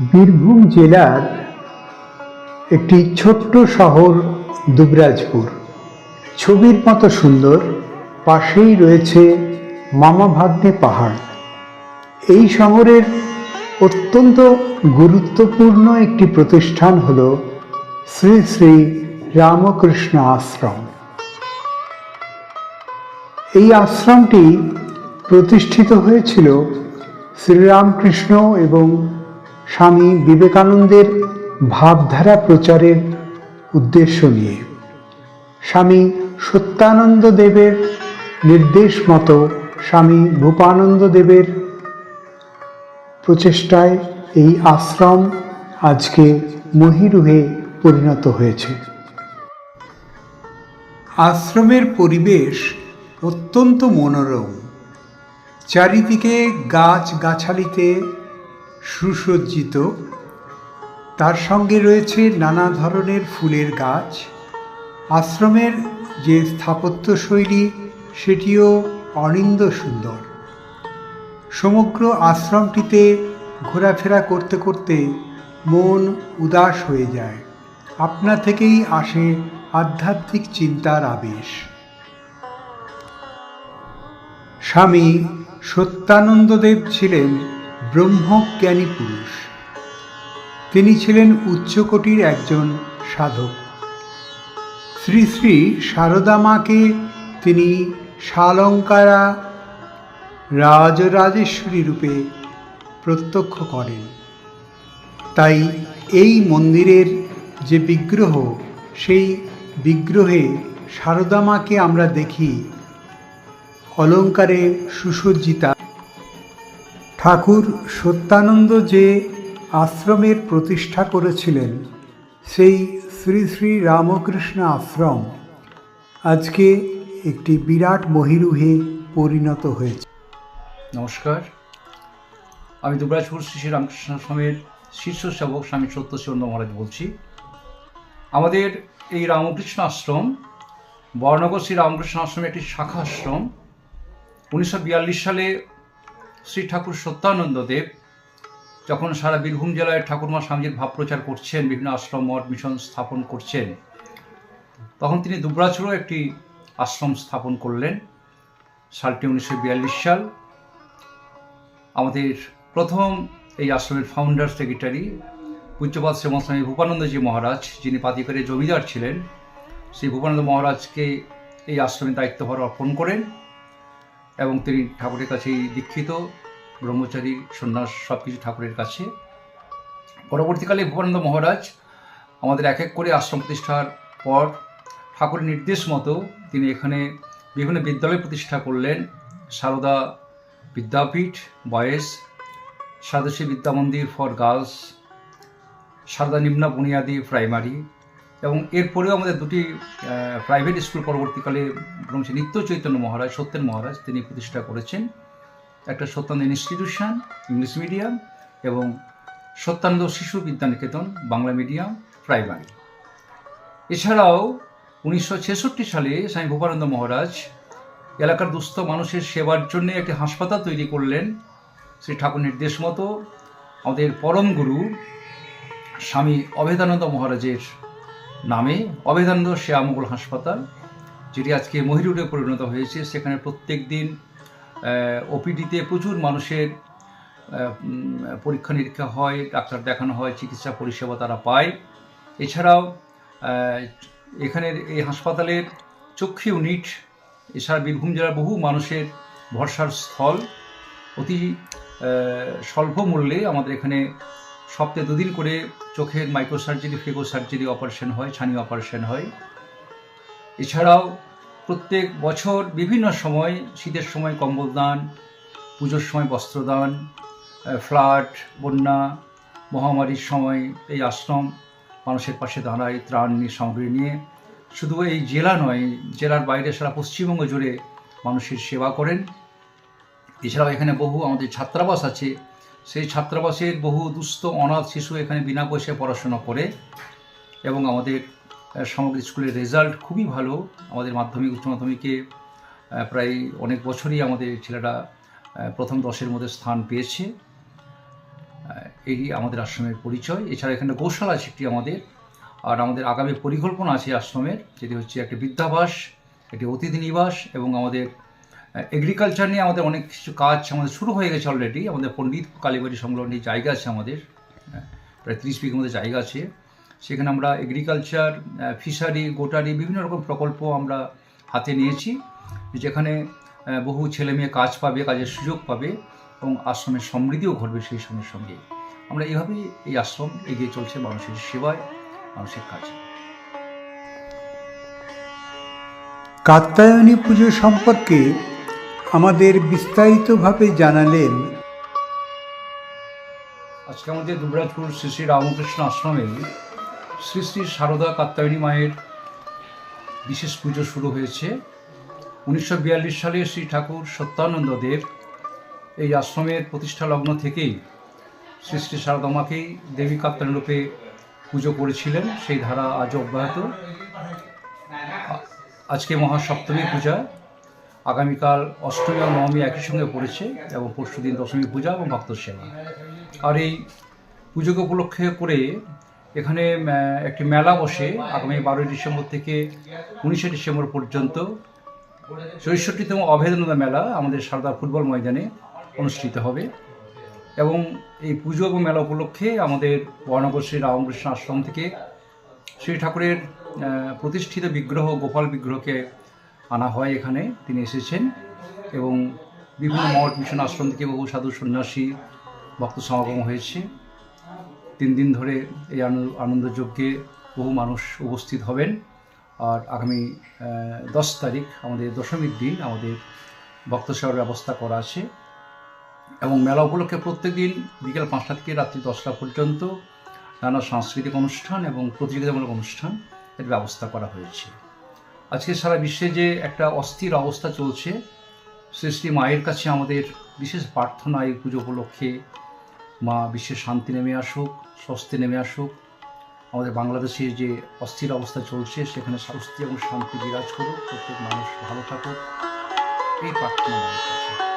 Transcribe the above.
বীরভূম জেলার একটি ছোট্ট শহর দুবরাজপুর। ছবির মতো সুন্দর, পাশেই রয়েছে মামা ভাগ্নে পাহাড়। এই শহরের অত্যন্ত গুরুত্বপূর্ণ একটি প্রতিষ্ঠান হল শ্রী শ্রী রামকৃষ্ণ আশ্রম। এই আশ্রমটি প্রতিষ্ঠিত হয়েছিল শ্রীরামকৃষ্ণ এবং স্বামী বিবেকানন্দের ভাবধারা প্রচারের উদ্দেশ্য নিয়ে। স্বামী সত্যানন্দ দেবের নির্দেশ মতো স্বামী ভূপানন্দ দেবের প্রচেষ্টায় এই আশ্রম আজকে মহিরুহে পরিণত হয়েছে। আশ্রমের পরিবেশ অত্যন্ত মনোরম। চারিদিকে গাছ গাছালিতে সুসজ্জিত। তার সঙ্গে রয়েছে নানা ধরনের ফুলের গাছ। আশ্রমের যে স্থাপত্য শৈলী সেটিও অনিন্দ সুন্দর। সমগ্র আশ্রমটিতে ঘোরাফেরা করতে করতে মন উদাস হয়ে যায়। আপনা থেকেই আসে আধ্যাত্মিক চিন্তার আবেশ। স্বামী সত্যানন্দদেব ছিলেন ব্রহ্মজ্ঞানী পুরুষ তিনি ছিলেন উচ্চকোটির একজন সাধক। শ্রী শ্রী সারদা মাকে তিনি শালঙ্কারা রাজরাজেশ্বরী রূপে প্রত্যক্ষ করেন। তাই এই মন্দিরের যে বিগ্রহ, সেই বিগ্রহে সারদা মাকে আমরা দেখি অলঙ্কারে সুসজ্জিতা। ঠাকুর সত্যানন্দ যে আশ্রমের প্রতিষ্ঠা করেছিলেন, সেই শ্রী শ্রী রামকৃষ্ণ আশ্রম আজকে একটি বিরাট মহিরুহে পরিণত হয়েছে। নমস্কার। আমি দুবরাজপুর শ্রী রামকৃষ্ণ আশ্রমের শীর্ষ সেবক স্বামী সত্যশিবন্দ মহারাজ বলছি। আমাদের এই রামকৃষ্ণ আশ্রম, বর্ণগর শ্রী রামকৃষ্ণ আশ্রমের একটি শাখা আশ্রম উনিশশো বিয়াল্লিশ সালে শ্রী ঠাকুর সত্যানন্দ দেব, যখন সারা বীরভূম জেলায় ঠাকুরমা স্বামীজির ভাব প্রচার করছেন, বিভিন্ন আশ্রম, মঠ মিশন স্থাপন করছেন, তখন তিনি দুবরাজপুরও একটি আশ্রম স্থাপন করলেন, সালটি উনিশশো বিয়াল্লিশ সাল। আমাদের প্রথম এই আশ্রমের ফাউন্ডার সেক্রেটারি পূজ্যপাত শ্রীমস্বামী ভূপানন্দজি মহারাজ, যিনি পাতিকারের জমিদার ছিলেন সেই ভূপানন্দ মহারাজকে এই আশ্রমের দায়িত্বভার অর্পণ করেন। এবং তিনি ঠাকুরের কাছেই দীক্ষিত, ব্রহ্মচারী, সন্ন্যাস সব কিছু ঠাকুরের কাছে। পরবর্তীকালে ভূপানন্দ মহারাজ আমাদের এক এক করে আশ্রম প্রতিষ্ঠার পর ঠাকুরের নির্দেশ মতো তিনি এখানে বিভিন্ন বিদ্যালয় প্রতিষ্ঠা করলেন। সারদা বিদ্যাপীঠ সারদাসী বিদ্যা মন্দির ফর গার্লস, সারদা নিম্ন বুনিয়াদি প্রাইমারি এবং এরপরেও আমাদের দুটি প্রাইভেট স্কুল পরবর্তীকালে ব্রহ্মশ্রী নিত্য চৈতন্য মহারাজ, সত্যেন মহারাজ, তিনি প্রতিষ্ঠা করেছেন। একটা সত্যানন্দ ইনস্টিটিউশন ইংলিশ মিডিয়াম এবং সত্যানন্দ শিশু বিদ্যানিকেতন, বাংলা মিডিয়াম প্রাইমারি এছাড়াও উনিশশো ছেষট্টি সালে স্বামী ভূপানন্দ মহারাজ এলাকার দুস্থ মানুষের সেবার জন্য একটি হাসপাতাল তৈরি করলেন। শ্রী ঠাকুর নির্দেশ মতো আমাদের পরম গুরু স্বামী অভেদানন্দ মহারাজের নামে অভেদানন্দ শ্যামঙ্গল হাসপাতাল, যেটি আজকে মহিরুডে পরিণত হয়েছে। সেখানে প্রত্যেক দিন ওপিডিতে প্রচুর মানুষের পরীক্ষা নিরীক্ষা হয়, ডাক্তার দেখানো হয়, চিকিৎসা পরিষেবা তারা পায়। এছাড়াও এখানের এই হাসপাতালের চক্ষু ইউনিট এছাড়া বীরভূম জেলার বহু মানুষের ভরসার স্থল। অতি স্বল্প মূল্যে আমাদের এখানে সপ্তাহে দুদিন করে চোখের মাইক্রো সার্জারি অপারেশন হয়, ছানি অপারেশন হয়। এছাড়াও প্রত্যেক বছর বিভিন্ন সময়, শীতের সময় কম্বল দান পুজোর সময় বস্ত্রদান ফ্লাড বন্যা, মহামারীর সময় এই আশ্রম, মানুষের পাশে দাঁড়ায়, ত্রাণ নিয়ে, সামগ্রী নিয়ে। শুধু এই জেলা নয়, জেলার বাইরে সারা পশ্চিমবঙ্গ জুড়ে মানুষের সেবা করেন। এছাড়াও এখানে বহু আমাদের ছাত্রাবাস আছে সেই ছাত্রাবাসের বহু দুস্থ অনাথ শিশু এখানে বিনা পয়সায় পড়াশোনা করে এবং আমাদের আহ, সমগ্র স্কুলের রেজাল্ট খুবই ভালো। আমাদের মাধ্যমিক উচ্চ মাধ্যমিকে প্রায় অনেক বছরই আমাদের আহ, প্রথম দশের মধ্যে স্থান পেয়েছে। এই আমাদের আশ্রমের পরিচয়। এছাড়া এখানে গোশালা আছে একটি আমাদের। আর আমাদের আগামী পরিকল্পনা আছে আশ্রমের যেটি হচ্ছে একটি বৃদ্ধাবাস একটি অতিথি নিবাস এবং আমাদের এগ্রিকালচার নিয়ে আমাদের অনেক কিছু কাজ আমাদের শুরু হয়ে গেছে অলরেডি আমাদের পণ্ডিত কালীবাড়ি সংলগ্ন জায়গা আছে আমাদের প্রায় ত্রিশ বিঘের মধ্যে জায়গা আছে। সেখানে আমরা এগ্রিকালচার ফিশারি গোটারি বিভিন্ন রকম প্রকল্প আমরা হাতে নিয়েছি। যেখানে বহু ছেলে মেয়ে কাজ পাবে, কাজের সুযোগ পাবে এবং আশ্রমের সমৃদ্ধিও ঘটবে সেই সঙ্গে সঙ্গে। আমরা এইভাবেই এই আশ্রম এগিয়ে চলছে মানুষের সেবায়, মানুষের কাজে। কাত্যায়নী পুজো সম্পর্কে আমাদের বিস্তারিতভাবে জানালেন। আজকে আমাদের দুবরাজপুর শ্রী শ্রী রামকৃষ্ণ আশ্রমে শ্রী শ্রী সারদা কাত্যায়নী মায়ের বিশেষ পুজো শুরু হয়েছে। উনিশশো বিয়াল্লিশ সালে শ্রী ঠাকুর সত্যানন্দ দেব এই আশ্রমের প্রতিষ্ঠা লগ্ন থেকেই শ্রী শ্রী সারদা মাকেই দেবী কাত্যায়নী রূপে পুজো করেছিলেন। সেই ধারা আজ অব্যাহত। আজকে মহাসপ্তমী পূজা। আগামীকাল অষ্টমী এবং নবমী একই সঙ্গে পড়েছে এবং পরশু দিন দশমী পূজা এবং ভক্ত সেবা। আর এই পুজোকে উপলক্ষে করে এখানে একটি মেলা বসে আগামী বারোই ডিসেম্বর থেকে উনিশে ডিসেম্বর পর্যন্ত। চৌষট্টিতম অভেদনতা মেলা আমাদের সারদা ফুটবল ময়দানে অনুষ্ঠিত হবে এবং এই পুজো এবং মেলা উপলক্ষে আমাদের বর্ণগর শ্রী রামকৃষ্ণ আশ্রম থেকে শ্রী ঠাকুরের প্রতিষ্ঠিত বিগ্রহ গোপাল বিগ্রহকে আনা হয় এখানে তিনি এসেছেন এবং বিভিন্ন মঠ মিশন আশ্রম থেকে বহু সাধু সন্ন্যাসী ভক্ত সমাগম হয়েছে। তিন দিন ধরে এই আনন্দ আনন্দযজ্ঞে বহু মানুষ উপস্থিত হবেন। আর আগামী দশ তারিখ আমাদের দশমীর দিন আমাদের ভক্ত সেবার ব্যবস্থা করা আছে। এবং মেলা উপলক্ষে প্রত্যেক দিন বিকেল পাঁচটা থেকে রাত্রি দশটা পর্যন্ত নানা সাংস্কৃতিক অনুষ্ঠান এবং প্রতিযোগিতামূলক অনুষ্ঠান এর ব্যবস্থা করা হয়েছে। আজকে সারা বিশ্বে যে একটা অস্থির অবস্থা চলছে, শ্রী মায়ের কাছে আমাদের বিশেষ প্রার্থনা এই পুজো উপলক্ষে মা বিশ্বের শান্তি নেমে আসুক, স্বস্তি নেমে আসুক। আমাদের বাংলাদেশে যে অস্থির অবস্থা চলছে, সেখানে স্বস্তি এবং শান্তি বিরাজ করুক, প্রত্যেক মানুষ ভালো থাকুক। এই প্রার্থনা মায়ের কাছে।